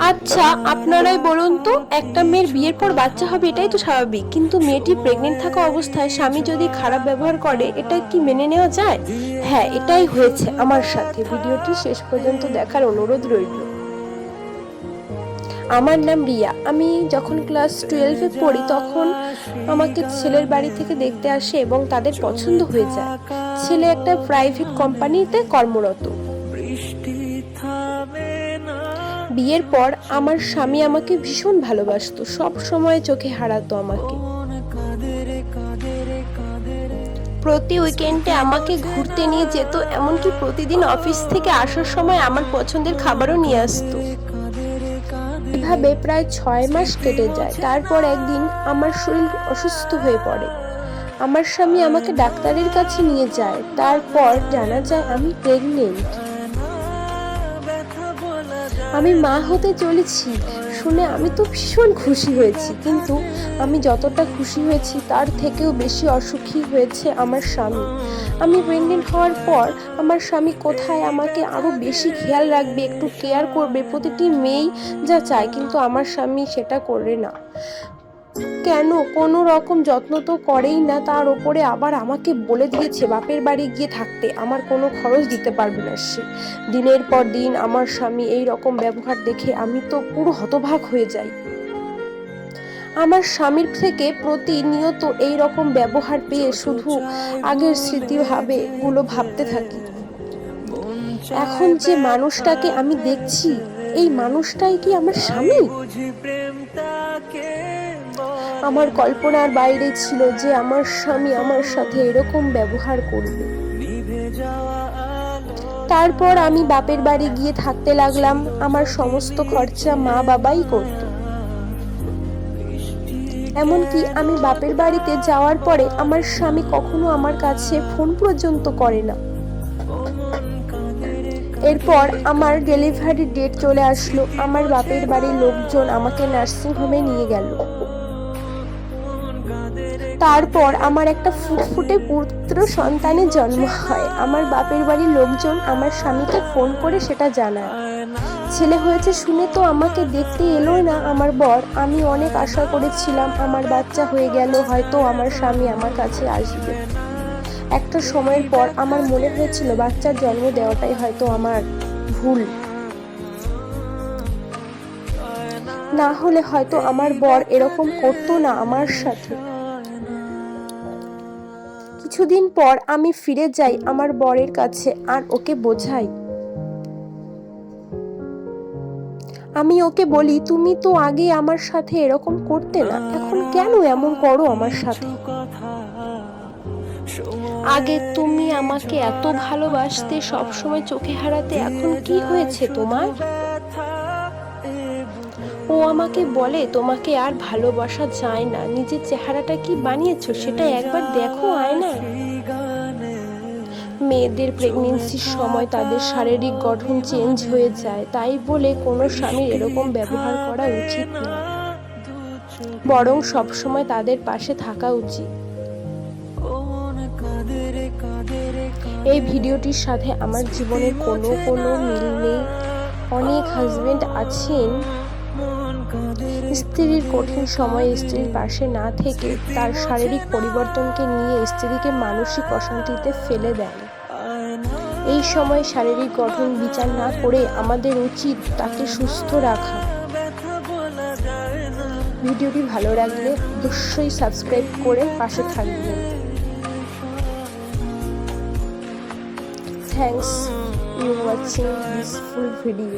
আচ্ছা আপনারাই বলুন তো, একটা মেয়ের বিয়ের পর বাচ্চা হবে, এটাই তো স্বাভাবিক। কিন্তু মেয়েটি প্রেগনেন্ট থাকা অবস্থায় স্বামী যদি খারাপ ব্যবহার করে, এটা কি মেনে নেওয়া যায়? হ্যাঁ এটাই হয়েছে আমার সাথে। ভিডিওটি শেষ পর্যন্ত দেখার অনুরোধ রইল। আমার নাম রিয়া। আমি যখন ক্লাস টুয়েলভে পড়ি, তখন আমাকে ছেলের বাড়ি থেকে দেখতে আসে এবং তাদের পছন্দ হয়ে যায়। ছেলে একটা প্রাইভেট কোম্পানিতে কর্মরত। বিয়ের পর আমার স্বামী আমাকে ভীষণ ভালোবাসতো। সব সময় চোখে হারাতো আমাকে। প্রতি উইকেন্ডে আমাকে ঘুরতে নিয়ে যেত, এমনকি প্রতিদিন অফিস থেকে আসার সময় আমার পছন্দের খাবারও নিয়ে আসতো। এভাবে প্রায় ছয় মাস কেটে যায়। তারপর একদিন আমার শরীর অসুস্থ হয়ে পড়ে। আমার স্বামী আমাকে ডাক্তারের কাছে নিয়ে যায়। তারপর জানা যায় আমি প্রেগনেন্ট আমি মা হতে চলেছি শুনে আমি তো ভীষণ খুশি হয়েছি। কিন্তু আমি যতটা খুশি হয়েছি, তার থেকেও বেশি অসুখী হয়েছে আমার স্বামী। আমি প্রেগনেন্ট হওয়ার পর আমার স্বামী কোথায় আমাকে আরও বেশি খেয়াল রাখবে, একটু কেয়ার করবে। প্রতিটি মেয়েই যা চায়, কিন্তু আমার স্বামী সেটা করে না। কেন? কোনো রকম যত্ন তো করেই না, তার ওপরে আবার আমাকে বলে দিয়েছে বাপের বাড়ি গিয়ে থাকতে। আমার কোনো খরচ দিতে পারবে না সে। দিনের পর দিন আমার স্বামী এই রকম ব্যবহার দেখে আমি তো পুরো হতভাগ হয়ে যাই। আমার স্বামীর থেকে প্রতিনিয়ত এই রকম ব্যবহার পেয়ে শুধু আগের স্মৃতি ভাবে গুলো ভাবতে থাকি। এখন যে মানুষটাকে আমি দেখছি, এই মানুষটাই কি আমার স্বামী? আমার কল্পনার বাইরে ছিল যে আমার স্বামী আমার সাথে এরকম ব্যবহার করবে। তারপর আমি বাপের বাড়ি গিয়ে থাকতে লাগলাম, আমার সমস্ত খরচা মা বাবাই করত। এমনকি আমি বাপের বাড়িতে যাওয়ার পরে আমার স্বামী কখনো আমার কাছে ফোন পর্যন্ত করে না। এরপর আমার ডেলিভারি ডেট চলে আসলো, আমার বাপের বাড়ির লোকজন আমাকে নার্সিং হোমে নিয়ে গেল। তারপর আমার একটা ফুটফুটে পুত্র সন্তানের জন্ম হয়। আমার বাপের বাড়ির লোকজন আমার স্বামীকে ফোন করে সেটা জানায়। ছেলে হয়েছে শুনে তো আমাকে দেখতে এলো না আমার বর। আমি অনেক আশা করেছিলাম আমার বাচ্চা হয়ে গেল, হয়তো আমার স্বামী আমার কাছে আসবে। একটা সময়ের পর আমার মনে হয়েছিল, বাচ্চার জন্ম দেওয়াটাই হয়তো আমার ভুল। না হলে হয়তো আমার বর এরকম করতো না আমার সাথে। কিছুদিন পর আমি ফিরে যাই আমার বরের কাছে আর ওকে বোঝাই। আমি ওকে বলি, তুমি তো আগে আমার সাথে এরকম করতে না, এখন কেন এমন করো আমার সাথে? আগে তুমি আমাকে এত ভালোবাসতে, সবসময় চোখে হারাতে, এখন কি হয়েছে তোমার? ও আমাকে বলে, তোমাকে আর ভালোবাসা যায় না। নিজের চেহারাটা কি বানিয়েছো? সেটা একবার দেখো আয়না মেয়েদের প্রেগনেন্সির সময় তাদের শারীরিক গঠন চেঞ্জ হয়ে যায়। তাই বলে কোনো স্বামীর এরকম ব্যবহার করা উচিত না। বরং সবসময় তাদের পাশে থাকা উচিত। এই ভিডিওটির সাথে আমার জীবনের কোনো কোনো মিল নেই। অনেক হাজবেন্ড আছেন। স্ত্রীর কঠিন সময়ে স্ত্রীর পাশে না থেকে তার শারীরিক পরিবর্তনকে নিয়ে স্ত্রীকে মানসিক অশান্তিতে ফেলে দেন এই সময় শারীরিক গঠন বিচার না করে আমাদের উচিত তাকে সুস্থ রাখা। ভিডিওটি ভালো লাগলে অবশ্যই সাবস্ক্রাইব করে পাশে থাকবেন। Thanks you watching this full video